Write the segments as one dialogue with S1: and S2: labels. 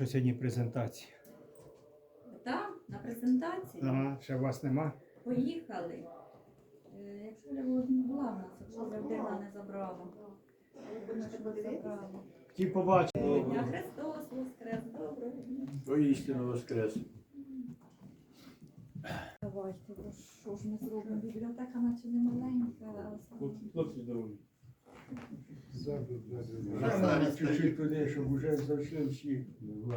S1: що сьогодні презентація?
S2: Там, на презентації,
S1: Ага, ще вас нема?
S2: поїхали. Е, Якщо Любов була в нас, якщо Завдина не забрала.
S1: Побачити.
S2: Дня, Христос Воскрес, доброго дня.
S3: Воскрес.
S2: Давайте, бо що ж ми зробимо? Бібліотека наче не маленька, але
S3: Хлопці здорові.
S1: Треба чуть-чуть туди, щоб вже зайшли всі. Ну.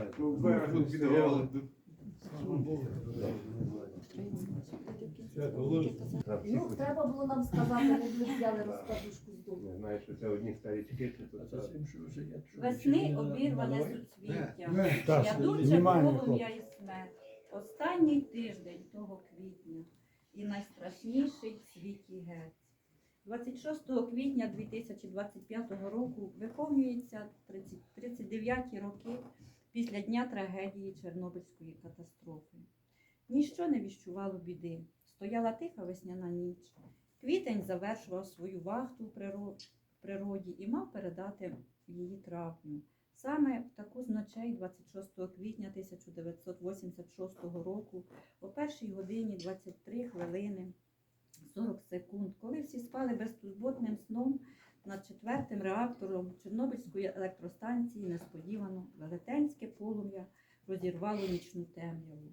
S4: Ну, треба було нам сказати, ми б взяли розкладушку з дому.
S5: Не знаю, що це одні старічки, чи то
S3: це я.
S2: Весни обірване суцвіття.
S1: Так,
S2: Ядуче
S1: знімаємо,
S2: полум'я і смерть. Останній тиждень того квітня і найстрашніший в світі геть. 26 квітня 2025 року виповнюється 30 39 роки після дня трагедії Чорнобильської катастрофи. Ніщо не віщувало біди. Стояла тиха весняна ніч. Квітень завершував свою вахту в природі і мав передати її травню. Саме в таку з ночей 26 квітня 1986 року, о першій годині 23 хвилини 40 секунд, коли всі спали безтурботним сном над четвертим реактором Чорнобильської електростанції, несподівано велетенське полум'я розірвало нічну темряву.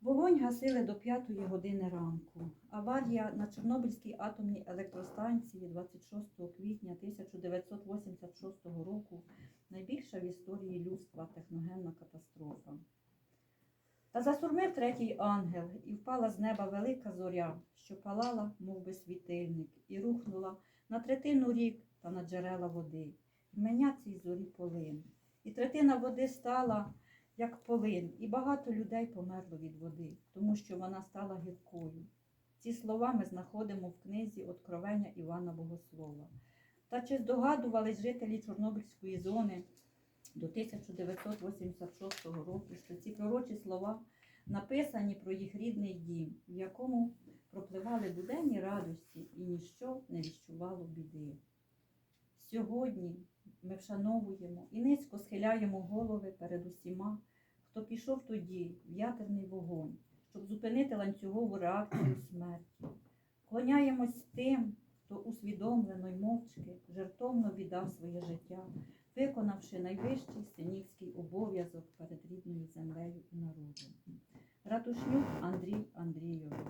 S2: Вогонь гасили до 5 години ранку. Аварія на Чорнобильській атомній електростанції 26 квітня 1986 року найбільша в історії людства техногенна катастрофа. Та засурмив третій ангел, і впала з неба велика зоря, що палала, мов би світильник, і рухнула на третину рік та на джерела води. І меня цій зорі полин. І третина води стала, як полин, і багато людей померло від води, тому що вона стала гіркою. Ці слова ми знаходимо в книзі Откровення Івана Богослова. Та чи здогадувались жителі Чорнобильської зони до 1986 року, що ці пророчі слова написані про їх рідний дім, в якому пропливали буденні радості і ніщо не віщувало біди. Сьогодні ми вшановуємо і низько схиляємо голови перед усіма, хто пішов тоді в ядерний вогонь, щоб зупинити ланцюгову реакцію смерті. Клоняємось тим, хто усвідомлено й мовчки жертовно віддав своє життя, виконавши найвищий синівський обов'язок перед рідною землею і народом. Ратушнюк Андрій Андрійович,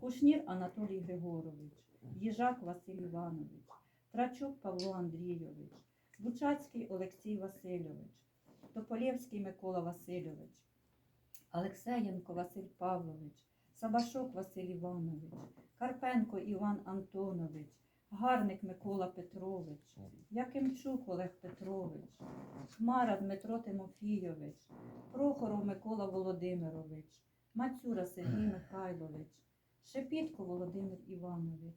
S2: Кушнір Анатолій Григорович, Їжак Василь Іванович, Трачук Павло Андрійович, Бучацький Олексій Васильович, Тополєвський Микола Васильович, Алексеєнко Василь Павлович, Сабашок Василь Іванович, Карпенко Іван Антонович, Гарник Микола Петрович, Якимчук Олег Петрович, Хмара Дмитро Тимофійович, Прохоров Микола Володимирович, Мацюра Сергій Михайлович, Шепітко Володимир Іванович,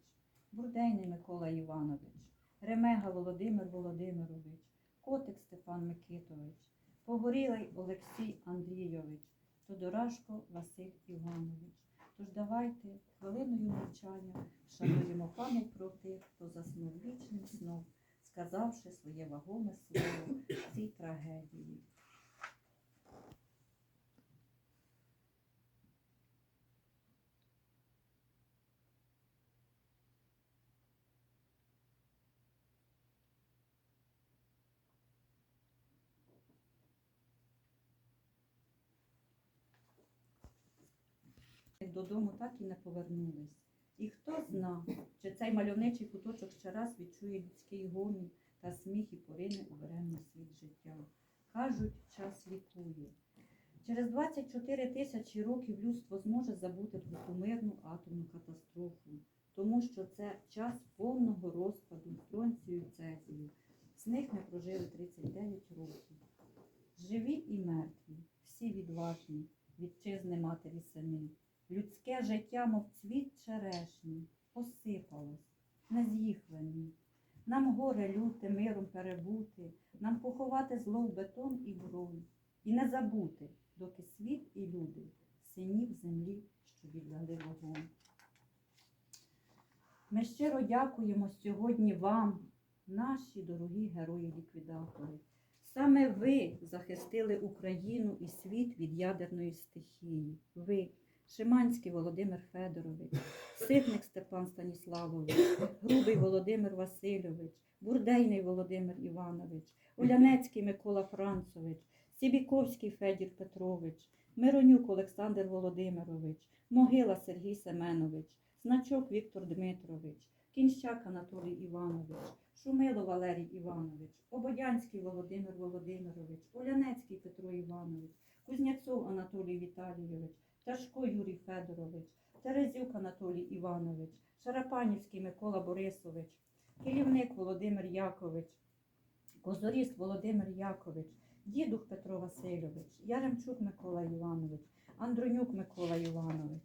S2: Бурдейний Микола Іванович, Ремега Володимир Володимирович, Котик Степан Микитович, Погорілий Олексій Андрійович, Тодорашко Василь Іванович. Тож давайте хвилиною мовчання вшануємо пам'ять про тих, хто заснув вічним сном, сказавши своє вагоме слово цій трагедії. Додому так і не повернулись. І хто зна, чи цей мальовничий куточок ще раз відчує людський гомін та сміх і порине у беремний світ життя. Кажуть, час лікує. Через 24 тисячі років людство зможе забути про ту атомну катастрофу, тому що це час повного розпаду стронцію цезію. З них ми прожили 39 років. Живі і мертві, всі відважні, вітчизни матері сини. Людське життя, мов цвіт черешні, посипалось, не з'їхлені. Нам горе люте миром перебути, нам поховати зло в бетон і бронь, і не забути, доки світ і люди синів землі, що віддали вогонь. Ми щиро дякуємо сьогодні вам, наші дорогі герої-ліквідатори. Саме ви захистили Україну і світ від ядерної стихії. Ви, Шиманський Володимир Федорович, Ситник Степан Станіславович, Грубий Володимир Васильович, Бурдейний Володимир Іванович, Улянецький Микола Францович, Сібіковський Федір Петрович, Миронюк Олександр Володимирович, Могила Сергій Семенович, Значок Віктор Дмитрович, Кінщак Анатолій Іванович, Шумило Валерій Іванович, Ободянський Володимир Володимирович, Олянецький Петро Іванович, Кузнєцов Анатолій Віталійович, Ташко Юрій Федорович, Терезюк Анатолій Іванович, Шарапанівський Микола Борисович, Кілівник Володимир Якович, Козоріст Володимир Якович, Дідух Петро Васильович, Яремчук Микола Іванович, Андронюк Микола Іванович,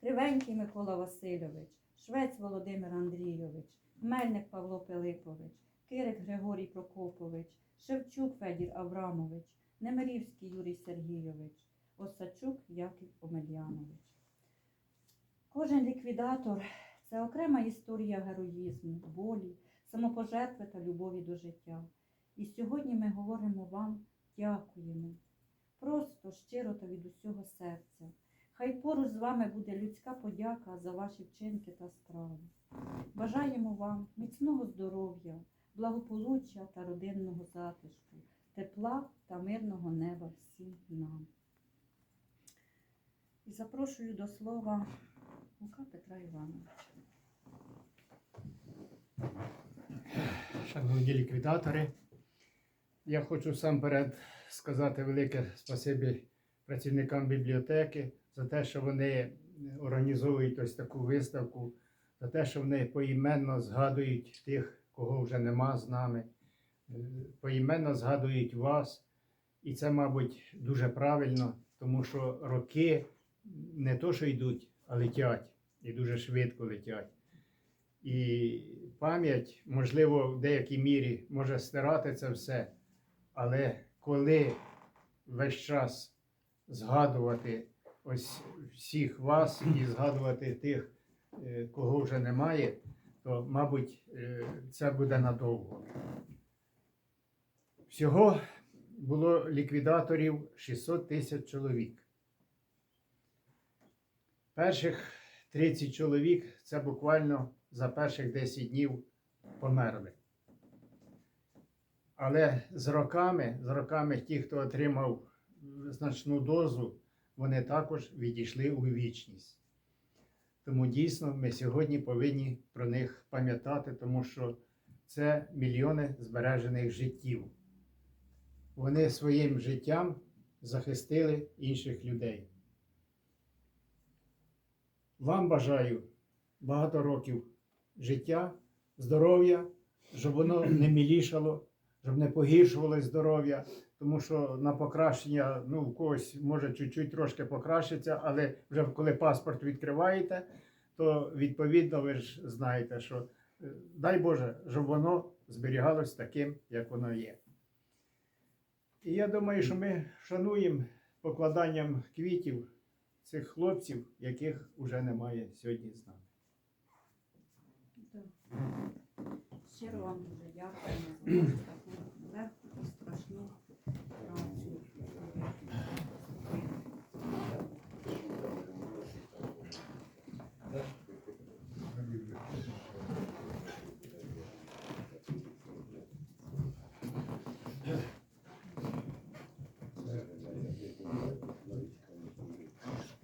S2: Кривенький Микола Васильович, Швець Володимир Андрійович, Мельник Павло Пилипович, Кирик Григорій Прокопович, Шевчук Федір Аврамович, Немирівський Юрій Сергійович, Осадчук Яків Омельянович. Кожен ліквідатор це окрема історія героїзму, болі, самопожертви та любові до життя. І сьогодні ми говоримо вам дякуємо. Просто щиро та від усього серця. Хай поруч з вами буде людська подяка за ваші вчинки та справи. Бажаємо вам міцного здоров'я, благополуччя та родинного затишку, тепла та мирного неба всім нам. І запрошую до слова Лука Петра Івановича.
S6: Шановні ліквідатори, я хочу сам перед сказати велике спасибі працівникам бібліотеки за те, що вони організовують ось таку виставку, за те, що вони поіменно згадують тих, кого вже нема з нами, е, поіменно згадують вас. І це, мабуть, дуже правильно, тому що роки не то, що йдуть, а летять, і дуже швидко летять. І пам'ять, можливо, в деякій мірі може стирати це все, але коли весь час згадувати ось всіх вас і згадувати тих, е, кого вже немає, то, мабуть, е, це буде надовго. Всього було ліквідаторів 600 тисяч чоловік. Перших 30 чоловік це буквально за перших 10 днів померли. Але з роками, з роками ті, хто отримав значну дозу, вони також відійшли у вічність. Тому дійсно ми сьогодні повинні про них пам'ятати, тому що це мільйони збережених життів. Вони своїм життям захистили інших людей. Вам бажаю багато років життя, здоров'я, щоб воно не мілішало, щоб не погіршувалось здоров'я, тому що на покращення, ну, у когось може чуть-чуть трошки покращиться, але вже коли паспорт відкриваєте, то відповідно ви ж знаєте, що е, дай Боже, щоб воно зберігалось таким, як воно є. І я думаю, що ми шануємо покладанням квітів цих хлопців, яких вже немає сьогодні з нами.
S2: Щиро вам дуже дякуємо за вашу таку легку і страшну працю.
S6: Дай ще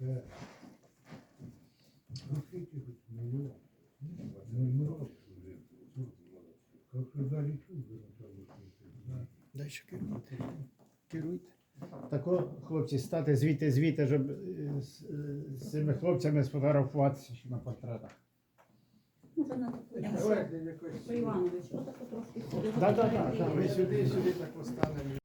S6: керуйте. Керуйте. Тако, хлопці, стати звідти звідти, щоб е, з, е, з цими хлопцями сфотографуватися ще на портретах.
S1: Давайте якось.
S6: Так, так, так. Ви сюди, сюди так поставили.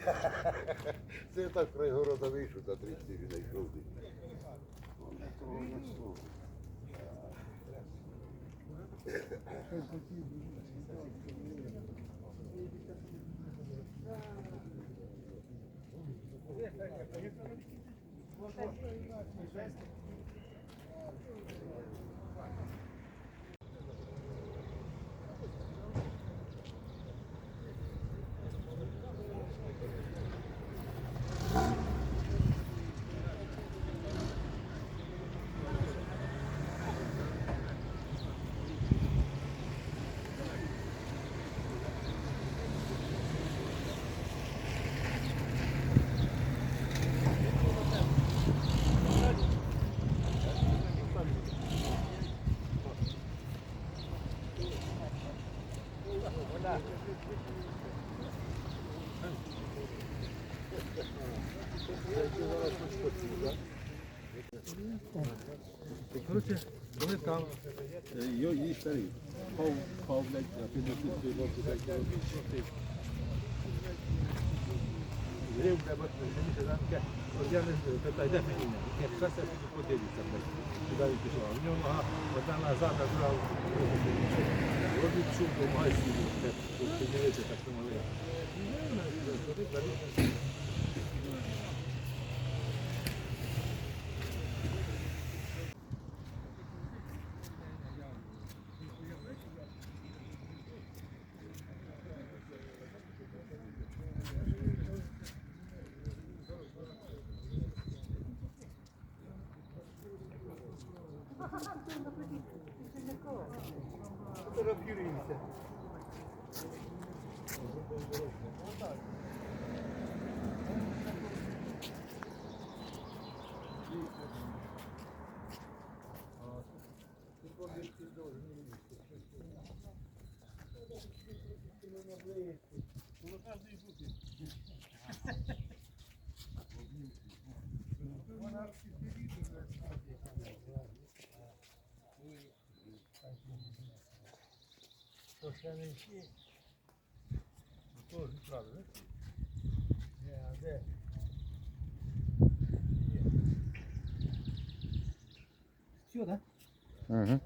S5: Це я так край города вийшов, та 3-4 знайшов.
S1: Короче, його її старі. Пав, пав, блядь, а підносить свій року, блядь, Грив, блядь, от мені ще замке. От я не знаю, питаю, де мені? Ні, зараз я піду подивитися. Куди він пішов? В нього нога, одна назад, а друга робить bırak yürüyün ise. 92 Doğru yukarıdır. Herhalde
S5: Tutuyor da. Hı hı.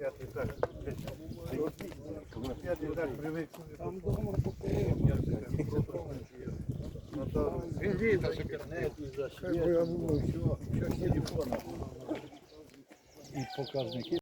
S5: На. Там дома. Как бы я думаю, все, все телефона. І показники.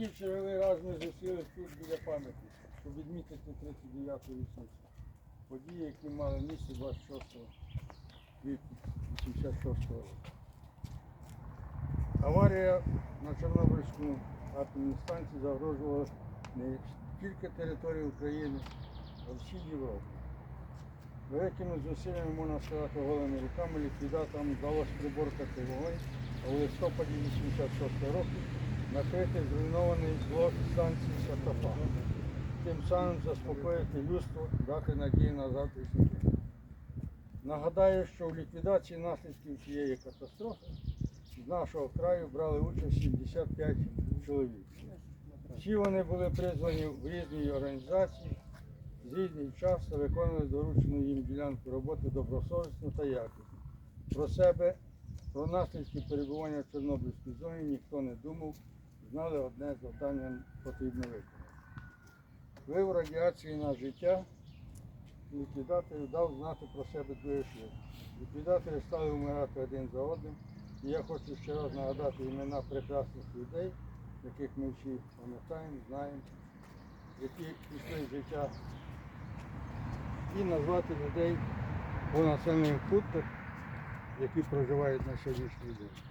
S1: В черговий раз ми зустрілись тут біля пам'ятника.
S7: щоб відмітити 39-ту річницю. Події, які мали місце 26 квітня 86 року. Аварія на Чорнобильському атомній станції загрожувала не тільки території України, а всій Європі. Великими зусиллями, можна сказати, голими руками ліквідаторам вдалося приборкати вогонь, а у листопаді 86 року накрити зруйнований блок станції Сатофа. Тим самим заспокоїти людство, дати надію на завтрашній день. Нагадаю, що в ліквідації наслідків цієї катастрофи з нашого краю брали участь 75 чоловік. Всі вони були призвані в різні організації, з різних час виконували доручену їм ділянку роботи добросовісно та якісно. Про себе, про наслідки перебування в Чорнобильській зоні ніхто не думав, знали одне завдання потрібно виконати. Вплив радіації на життя ліквідаторів дав знати про себе дуже швидко. Ліквідатори стали вмирати один за одним. І я хочу ще раз нагадати імена прекрасних людей, яких ми всі пам'ятаємо, знаємо, які пішли життя, і назвати людей по населених пунктах, які проживають на сьогоднішній день.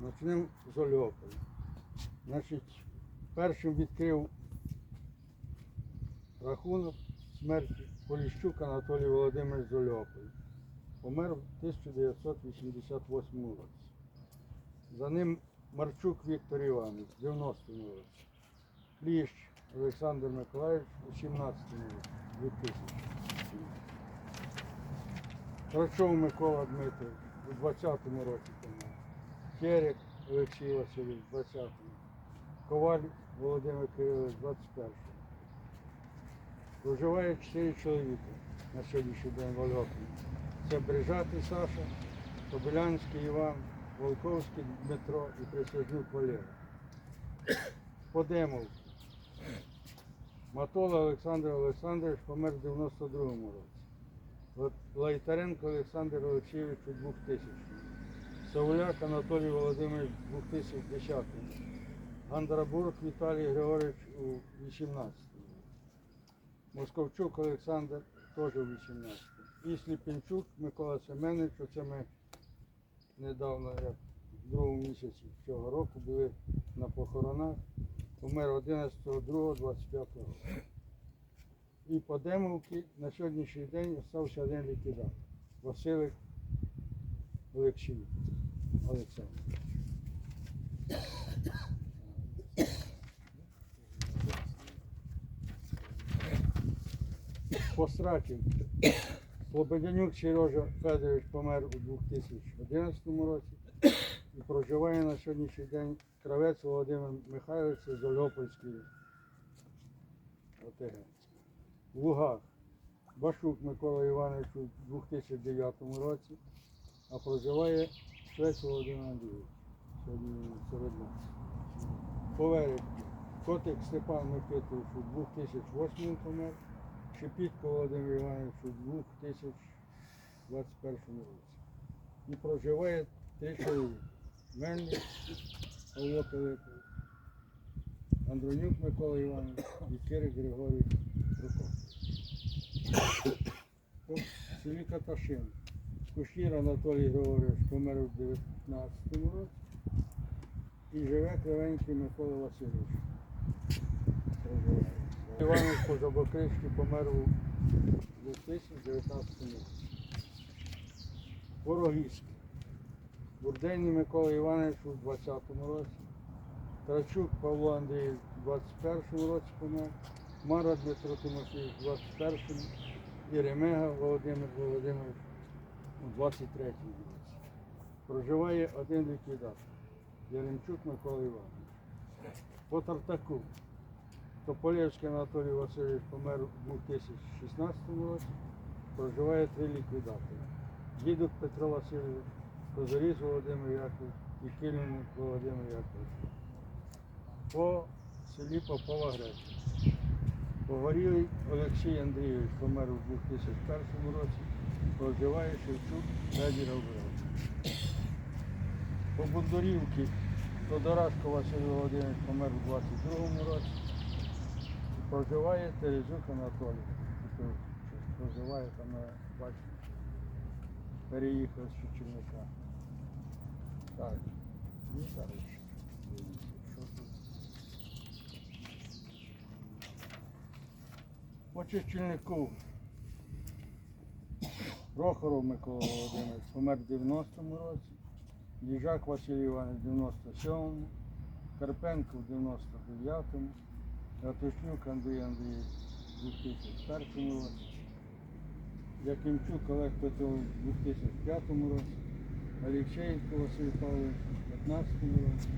S7: Почнемо з Ольополя. Значить, першим відкрив рахунок смерті Поліщук Анатолій Володимирович з Ольополя. Помер в 1988 році. За ним Марчук Віктор Іванович в 90-му році. Кліщ Олександр Миколаївич у 17-му році, 2000. Крачов Микола Дмитрович у 20-му році помер. Терек Олексій Васильович 20-му. Коваль Володимир Кирилович 21-му. Проживає 4 чоловіка на сьогоднішній день в Ольополі. Це Брижатий Саша, Кобилянський Іван, Волковський Дмитро і Присяжнюк Валера. Подемов. Матола Олександр Олександрович помер в 92-му році. Лайтаренко Олександр Олексійович у 2000 Сауляк Анатолій Володимирович у 2010 Гандрабург Віталій Григорович у 18 Московчук Олександр теж у 18 І Сліпінчук Микола Семенович, оце ми недавно, як в другому місяці цього року були на похоронах. Помер 11.02.25 року. І по Демовці на сьогоднішній день залишився один ліквідатор. Василик Олексій Олександр. Постратів. Слободянюк Сережа Федорович помер у 2011 році і проживає на сьогоднішній день кравець Володимир Михайлович з Ольгопольської ОТГ. В Лугах Башук Микола Іванович у 2009 році, а проживає Швець Володимир Андрійович. Сьогодні він серед Котик Степан Микитович у 2008 помер. Шепітко Володимир Іванович у 2021 році. І проживає три чоловіки. Мельник, Павло Андронюк Микола Іванович і Кирик Григорій Прокофович. По селі. Кушнір Анатолій Григорович помер у 19 році. І живе кривенький Микола Васильович. Іванович Позабокришки помер у 2019 році. Ворогівський. Бурдейний Микола Іванович у 20-му році. Трачук Павло Андрій у 21-му році помер. Мара Дмитро Тимофійович у 21-му. І Ремега Володимир Володимирович у 23-му році. Проживає один ліквідатор. Яремчук Микола Іванович. По Тартаку. Тополєвський Анатолій Васильович помер у 2016 році. Проживає три ліквідатори. Дідук Петро Васильович, Козаріс Володимир Яковлевич і Кільник Володимир Яковлевич. По селі Попова Грецька. Погорілий Олексій Андрійович помер у 2001 році. Проживає Шевчук Федір Образ. По Бондарівці Тодорашко Василь Володимирович помер у 22-му році. Проживає Терезюк Анатолій. Тобто, Проживає там, е, бачите, переїхав з Чечільника. Так, що тут. По Чечільнику Прохоров Микола Володимирович помер в 90-му році, Їжак Василь Іванович в 97-му, Карпенко в 99-му, Ратушнюк Андрій Андрійович в 2001 році, Якимчук Олег Петрович в 2005 році, Алєксєєнко Василь Павлович в 2015 році,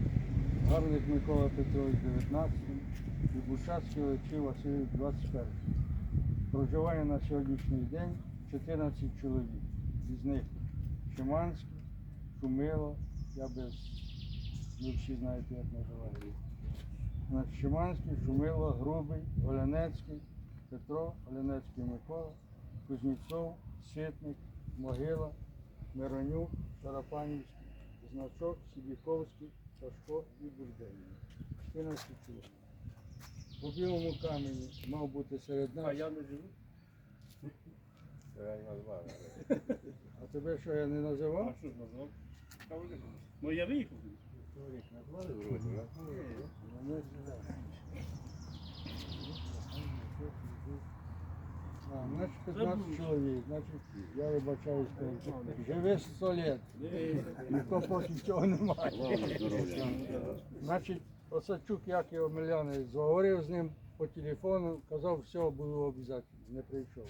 S7: Гарник Микола Петрович в 19-му і Бушацький Олексій Васильович в 21 Проживає на сьогоднішній день 14 чоловік. Із них Шиманський, Шумило, я без, ви всі знаєте, як. Значить, Шиманський, Шумило, Грубий, Олянецький, Петро, Олянецький Микола, Кузнєцов, Ситник, Могила, Миронюк, Тарапанівський, Значок, Сібіковський, Сашко і Бурденів. 14 чоловік. По білому камені мав бути серед нас.
S3: А я не живу.
S5: Я назвав.
S7: А тебе що я не називав?
S3: А що ж назвав? Ну я виїхав.
S5: Чоловік назвали вроді, да?
S7: Мене сюди. А, значить 15 чоловік, значить я вибачаюсь, живи 100 літ, ніхто поки цього немає. Значить, Осадчук Яків Омелянович зговорив з ним по телефону, казав, все, буду обов'язково, не прийшов.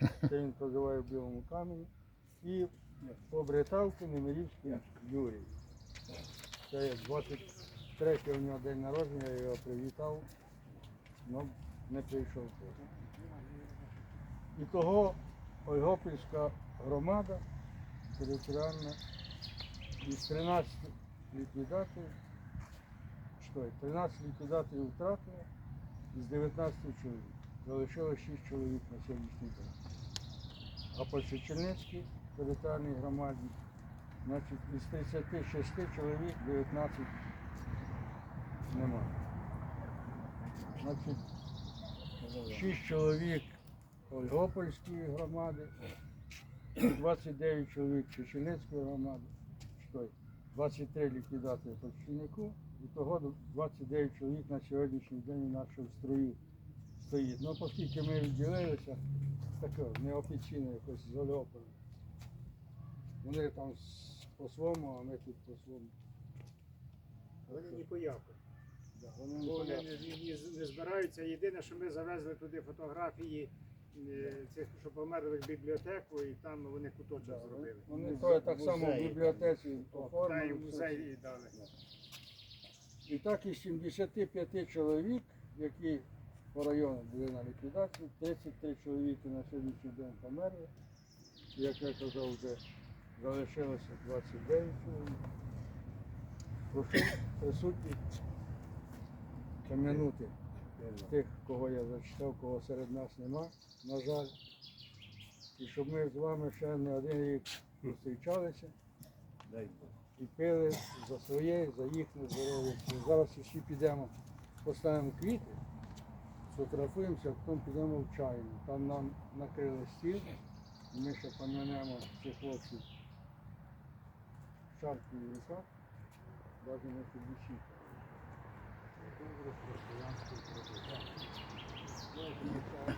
S7: Це він проживає в Білому камені. І по Бритавку Немирівський Юрій. Це як 23 у нього день народження, я його привітав, але не прийшов. І того Ольгопільська громада територіальна із 13 ліквідаторів, що, 13 ліквідаторів втратила, із 19 чоловік. Залишилось 6 чоловік на сьогоднішній день. А по Чечельницькій територіальній громаді, значить, із 36 чоловік 19 немає. Значить, 6 чоловік Ольгопольської громади, 29 чоловік Чечельницької громади, 23 ліквідатори по Чечільнику, і того 29 чоловік на сьогоднішній день ще в строю стоїть. Ну, оскільки ми відділилися, таке неофіційно якось з Ольгополя. Вони там по-своєму, а ми тут по-своєму.
S6: Вони ні по яку.
S7: Да, вони не
S6: Бо вони не, не, не збираються. Єдине, що ми завезли туди фотографії е, цих, що померли в бібліотеку, і там вони куточок зробили.
S7: Вони то так само в
S3: Музеї.
S7: бібліотеці
S6: Та й
S7: оформили.
S6: в музей і дали.
S7: І так із 75 чоловік, які по району були на ліквідації, 33 чоловіки на сьогоднішній день померли. Як я казав, вже залишилося 29 чоловік. Прошу присутніх пом'янути тих, кого я зачитав, кого серед нас нема, на жаль. І щоб ми з вами ще не один рік зустрічалися
S5: Дай Бог.
S7: І пили за своє, за їхнє здоров'я. Зараз всі підемо, поставимо квіти, сфотографуємося, а потім підемо в чайну. Там нам накрили стіл, і ми ще помянемо цих хлопців шарки в руках, навіть. Добре, християнське, добре. Так.